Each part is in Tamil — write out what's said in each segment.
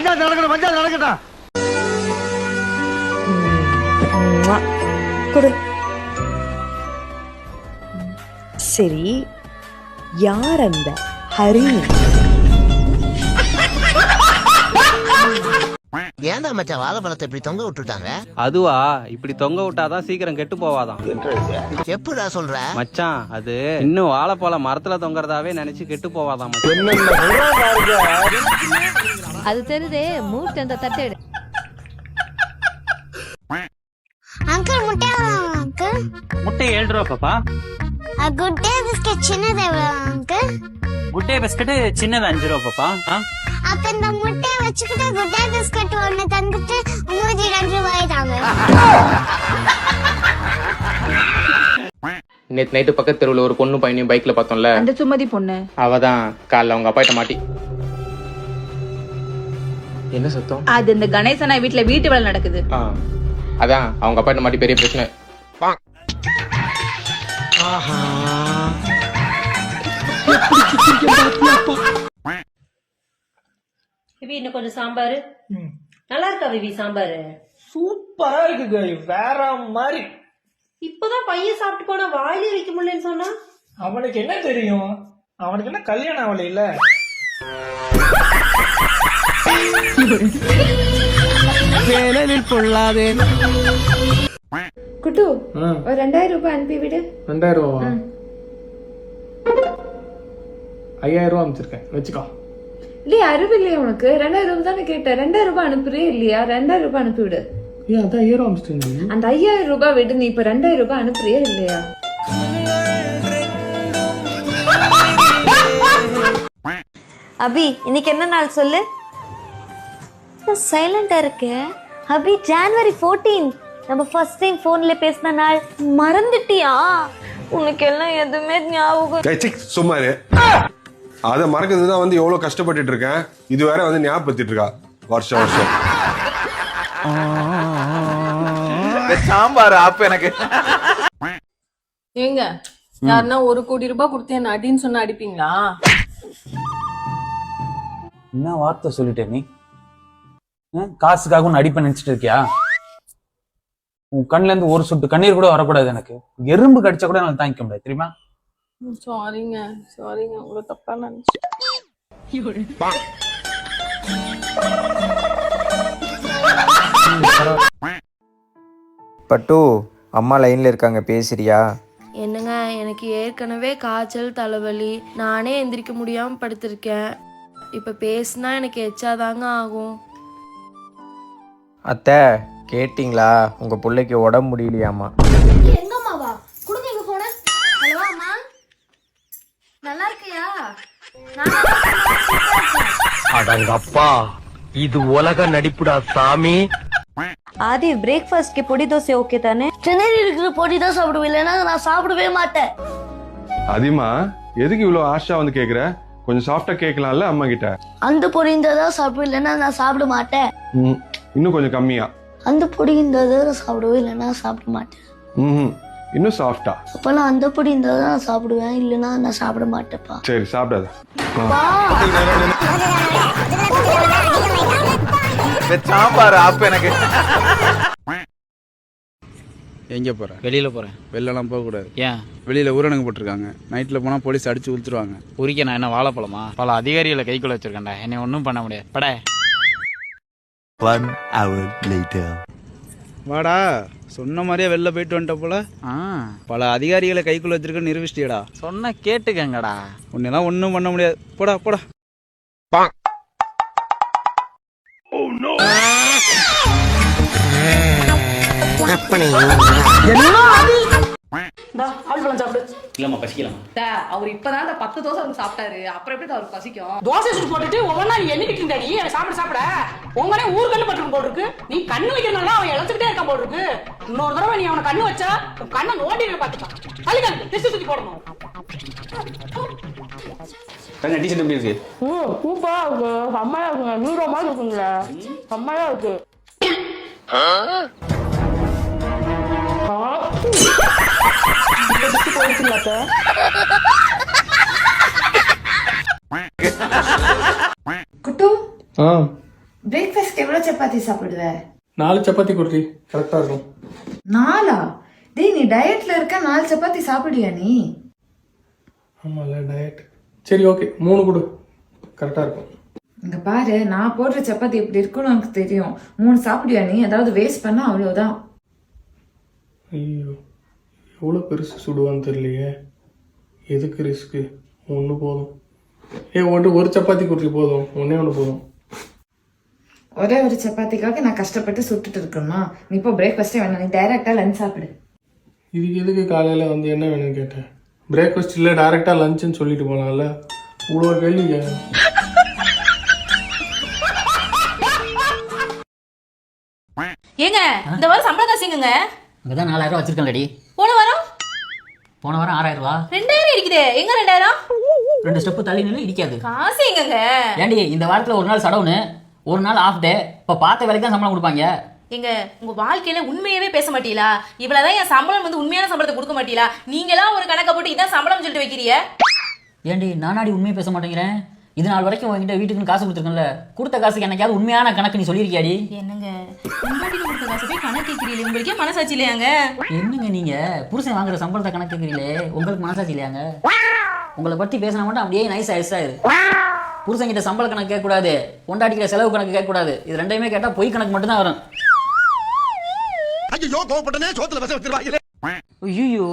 பஞ்சாயத்து நடக்கணும் பஞ்சாயத்து நடக்கட்டும். ம்வா. கொடு. சரி யார் அந்த ஹரிணி ஏன்டா மச்சான் வாழைப்பழத்தை இப்படி தொங்க விட்டுட்டாங்க? அதுவா இப்படி தொங்க விட்டாதான் சீக்கிரம் கெட்டு போவாதாம் எப்படிடா சொல்ற? மச்சான் அது இன்னும் வாழைப்பழம் மரத்துல தொங்குறதாவே நினைச்சு கெட்டு போவாதாம் மச்சான். அது தெரியுதே மூட்டு அந்த தட்டை எடு. அங்கிள் முட்டை எவ்வளோ அங்கிள். முட்டை ஏழு ரூபா பாப்பா. குட் டே பிஸ்கட் சின்னது எவ்வளோ அங்கிள். குட் டே பிஸ்கட் சின்னது அஞ்சு ரூபா பாப்பா? அப்ப இந்த முட்டையை வச்சுக்கிட்டு குட் டே பிஸ்கட் ஒன்று தந்துட்டு மூஞ்சி ரெண்டு ரூபாய் தாங்க. நேத்து நைட்டு பக்கத்து தெருவுல ஒரு பொண்ணு பையனையும் பைக்ல பார்த்தோம்ல. அந்த சுமதி பொண்ணு. அவ தான் காலைல அவங்க அப்பாட்ட மாட்டி. என்ன சத்தம்? அது இந்த கணேசனா வீட்டுல வீட்டு வேலை நடக்குது. ஆ அதான் அவங்க அப்பாட்ட மாட்டி பெரிய பிரச்சனை. விவி இன்னும் கொஞ்சம் சாம்பார்? நல்லா இருக்கா விவி சாம்பார்? சூப்பரா இருக்குங்க. வேற மாதிரி. இப்பதான் பையன் சாப்பிட்டு போனா வாயிலே வைக்க முடியலன்னு சொன்னா? அவனுக்கு என்ன தெரியும்? அவனுக்கு என்ன கல்யாணம் ஆகல இல்ல குட்டு ஒரு ரெண்டாயிரம் ரூபாய் அனுப்பி விடு ரெண்டாயிரம் ரூபா ஐயாயிரம் ரூபா அமைச்சிருக்கேன் வச்சுக்கோ இல்லையா அறிவு இல்லையா உனக்கு ரெண்டாயிரம் ரூபாய் தானே கேட்டேன் ரெண்டாயிரம் ரூபாய் அனுப்புறே இல்லையா ரெண்டாயிரம் ரூபாய் அனுப்பி விடு ஏன் அதான் ஐயாயிரம் ரூபா அமைச்சிட்டு அந்த ஐயாயிரம் ரூபாய் விடு நீ இப்ப ரெண்டாயிரம் ரூபாய் அனுப்புறியா இல்லையா அபி இன்னைக்கு என்ன நாள் சொல்லு சைலண்டா இருக்கு. அபி ஜான்வரி 14 நம்ம ஃபர்ஸ்ட் டைம் போன்ல பேசின நாள். மறந்துட்டியா? உனக்கு எல்லாம் எதுவுமே ஞாபகம் சும்மாரு அத மறக்கிறது தான் வந்து எவ்வளவு கஷ்டப்பட்டுட்டு இருக்கேன். இது வேற வந்து ஞாபகப்படுத்திட்டு இருக்கா. வருஷம் வருஷம். சாம்பார் ஆப்பு எனக்கு. ஏங்க யாருன்னா ஒரு கோடி ரூபாய் கொடுத்து என்ன அடின்னு சொன்னா அடிப்பீங்களா? என்ன வார்த்தை சொல்லிட்டே நீ? காசுக்காக உன்னை அடிப்ப நினைச்சிட்டு இருக்கியா? உன் கண்ணுல இருந்து ஒரு சொட்டு கண்ணீர் கூட வரக்கூடாது எனக்கு. எறும்பு கடிச்சா கூட எனக்கு தாங்கிக்க முடியாது தெரியுமா? சாரிங்க சாரிங்க உங்களை தப்பா நினைச்சு பட்டு அம்மா லைன்ல இருக்காங்க பேசுறியா? என்னங்க எனக்கு ஏற்கனவே காய்ச்சல் தலைவலி. நானே எந்திரிக்க முடியாம படுத்திருக்கேன். இப்ப பேசினா எனக்கு எச்சாதாங்க ஆகும். அத்தை கேட்டிங்களா? உங்க பிள்ளைக்கு உடம்பு முடியலையாமா? எங்கம்மாவா? குடுங்க எங்க போன? ஹலோ அம்மா. நல்லா இருக்கியா? அடங்கப்பா இது உலக நடிப்புடா சாமி. ஆதி பிரேக்ஃபாஸ்ட்க்கு பொடி தோசை ஓகே தானே? சென்னையில் இருக்கிற பொடி தான் சாப்பிடுவேன் இல்லைன்னா நான் சாப்பிடவே மாட்டேன். அதிகமா எதுக்கு இவ்வளவு ஆஷா வந்து கேக்குற? கொஞ்சம் சாஃப்டா கேட்கலாம்ல அம்மா கிட்ட அந்த பொடி இருந்தால் தான் சாப்பிடுவேன் இல்லைன்னா நான் சாப்பிட மாட்டேன். ம், இன்னும் கொஞ்சம் கம்மியா? அந்த பொடி தான் நான் சாப்பிடுவேன் இல்லைன்னா நான் சாப்பிட மாட்டேன். ம் இன்னும் சாஃப்டா அப்பெல்லாம் அந்த பொடி இருந்தால் தான் நான் சாப்பிடுவேன் இல்லைன்னா நான் சாப்பிட மாட்டேன்ப்பா. சரி சாப்பிடாத. சாம்பார் ஆப்பு எனக்கு. எங்க போற? வெளியில போறேன். வெளிலலாம் போக கூடாது ஏன்? வெளியில ஊரடங்கு போட்டிருக்காங்க. நைட்ல போனா போலீஸ் அடிச்சு உளுத்துருவாங்க. உரிக்க நான் என்ன வாழைப்பழமா? பல அதிகாரிகளை கைக்குள்ள வச்சிருக்கேன்டா. என்னை ஒன்றும் பண்ண முடியாது. பட. வாடா சொன்ன மாதிரியே வெளில போயிட்டு வந்துட்ட போல. பல அதிகாரிகளை கைக்குள்ள வச்சிருக்க நிரூபிச்சிட்டியடா. சொன்ன கேட்டுக்கங்கடா. உன்னெல்லாம் ஒன்றும் பண்ண முடியாது. போடா போடா. இல்லம்மா பசிக்கலாம் அவர் இப்பதான் அந்த பத்து தோசை அவர் சாப்பிட்டாரு. அப்புறம் எப்படி அவருக்கு பசிக்கும்? தோசை சுட்டு போட்டுட்டு ஒவ்வொன்றா நீ எண்ணிக்கிட்டு இருந்தா நீ சாப்பிட சாப்பிட. உங்கனே ஊர் கண்ணு பட்டு போல் இருக்கு. நீ கண்ணு வைக்கிறனால அவன் இழந்துக்கிட்டே இருக்கான் போல் இருக்கு. இன்னொரு தடவை நீ அவனை கண்ணு வச்சா உன் கண்ணை நோண்டி பார்த்துட்டான் தள்ளி கண்ணு திசை சுத்தி போடணும். டீச்சர் எப்படி இருக்கு? சூப்பரா இருக்கு செம்மையா இருக்குங்க. ஹீரோ மாதிரி இருக்குங்களே. செம்மையா இருக்கு. குட்டு ஆ. பிரேக்ஃபாஸ்ட் எவ்வளவு சப்பாத்தி சாப்பிடுவ? நாலு சப்பாத்தி குடுறி கரெக்டா இருக்கும். நாலா? டேய் நீ டயட்ல இருக்க நாலு சப்பாத்தி சாப்பிடுவியா நீ? ஆமால டயட் சரி ஓகே மூணு கொடு. கரெக்டா இருக்கும். இங்க பாரு நான் போடுற சப்பாத்தி எப்படி இருக்குன்னு உனக்கு தெரியும். மூணு சாப்பிடுவியா நீ? ஏதாவது வேஸ்ட் பண்ணா அவ்வளவுதான். ஐயோ. எவ்வளோ பெருசு சுடுவான்னு தெரியலையே. எதுக்கு ரிஸ்க்கு ஒன்று போதும். ஏ ஒன்று ஒரு சப்பாத்தி குடுறி போதும். ஒன்றே ஒன்று போதும். ஒரே ஒரு சப்பாத்திக்காக நான் கஷ்டப்பட்டு சுட்டுட்டு இருக்கணுமா? நீ இப்போ பிரேக்ஃபாஸ்டே வேணாம். நீ டைரக்டா லஞ்ச் சாப்பிடு. இதுக்கு எதுக்கு காலையில் வந்து என்ன வேணும்னு கேட்டேன் பிரேக்ஃபாஸ்ட் இல்லை டேரெக்டாக லஞ்சுன்னு சொல்லிட்டு போகலாம்ல இவ்வளோ கேள்வி ஏங்க இந்த வாரம் சம்பள காசுங்க அங்கதான் நாலாயிரம் ரூபா வச்சிருக்கேன்லடி. போன வாரம்? போன வாரம் ஆறாயிரம் ரூபா ரெண்டாயிரம் இருக்குதே. எங்க ரெண்டாயிரம்? ரெண்டு ஸ்டெப்பு தள்ளி நின்று இடிக்காது. காசு எங்கங்க? ஏண்டி இந்த வாரத்துல ஒரு நாள் சடவுனு ஒரு நாள் ஆஃப் டே இப்ப பார்த்த வேலைக்கு தான் சம்பளம் கொடுப்பாங்க. எங்க உங்க வாழ்க்கையில உண்மையவே பேச மாட்டீங்களா? இவ்வளவுதான் என் சம்பளம் வந்து உண்மையான சம்பளத்தை கொடுக்க மாட்டீங்களா? நீங்களா ஒரு கணக்கை போட்டு இதான் சம்பளம் சொல்லிட்டு வைக்கிறீங்க. ஏண்டி நானாடி உண்மையை பேச மாட்டேங்கிறேன்? இது நாள் வரைக்கும் உங்ககிட்ட வீட்டுக்குன்னு காசு கொடுத்துருக்கேன்ல. கொடுத்த காசுக்கு என்னைக்காவது உண்மையான கணக்கு நீ சொல்லியிருக்கியாடி? என்னங்க? முன்னாடி கொடுத்த காசு போய் கணக்கு கேட்கிறீங்க உங்களுக்கே மனசாட்சி இல்லையாங்க? என்னங்க நீங்க? புருஷன் வாங்குற சம்பளத்தை கணக்கு கேட்குறீங்களே உங்களுக்கு மனசாட்சி இல்லையாங்க? உங்களை பத்தி பேசினா மட்டும் அப்படியே நைஸ் ஆயிடுச்சு புருஷன் கிட்ட சம்பள கணக்கு கேட்கக்கூடாது பொண்டாட்டிக்கிற செலவு கணக்கு கேட்கக்கூடாது. இது ரெண்டையுமே கேட்டா பொய் கணக்கு மட்டும் தான் வரும். ஐயோ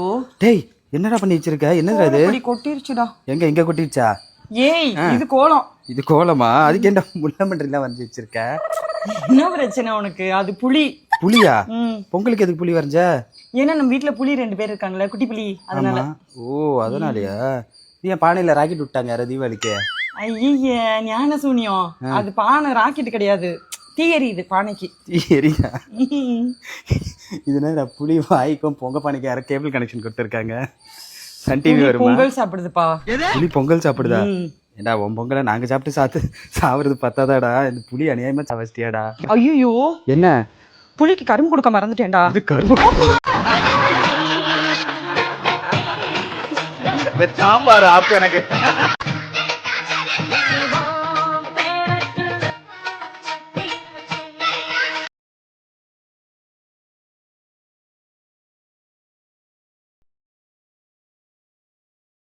டேய் என்னடா பண்ணி வச்சிருக்க? என்னடா இது கொட்டிருச்சுடா. எங்க எங்க கொட்டிடுச்சா ஏய் இது கோலம். இது கோலமா? அதுக்கு என்ன முள்ள மன்றெல்லாம் வந்து வச்சிருக்க? என்ன பிரச்சனை உனக்கு? அது புலி. புலியா? ம். பொங்கலுக்கு எதுக்கு புலி வரைஞ்ச? ஏன்னா நம்ம வீட்ல புலி ரெண்டு பேர் இருக்காங்கல்ல குட்டி புலி. அதனால. ஓ அதனாலயா? நீ ஏன் பானையில ராக்கெட் விட்டாங்க யாரோ தீபாவளிக்கு. ஐய ஞான சூனியம் அது பானை ராக்கெட் கிடையாது. தீ எரியுது பானைக்கு. எரியா இது என்ன புலி வாய்க்கும் பொங்க பானைக்கு யாரோ கேபிள் கனெக்ஷன் கொடுத்துருக்காங்க. சன் டிவி வருமா? பொங்கல் சாப்பிடுதுப்பா. புலி பொங்கல் சாப்பிடுதா. ஏண்டா உன் பொங்கலை நாங்க சாப்பிட்டு சாத்து சாவுறது பத்தாதாடா? இந்த புலி அநியாயமா சாவஸ்தியாடா ஐயோ என்ன? புலிக்கு கரும்பு கொடுக்க மறந்துட்டேன்டா. இது கரும்பு சாம்பார் ஆப்பு எனக்கு.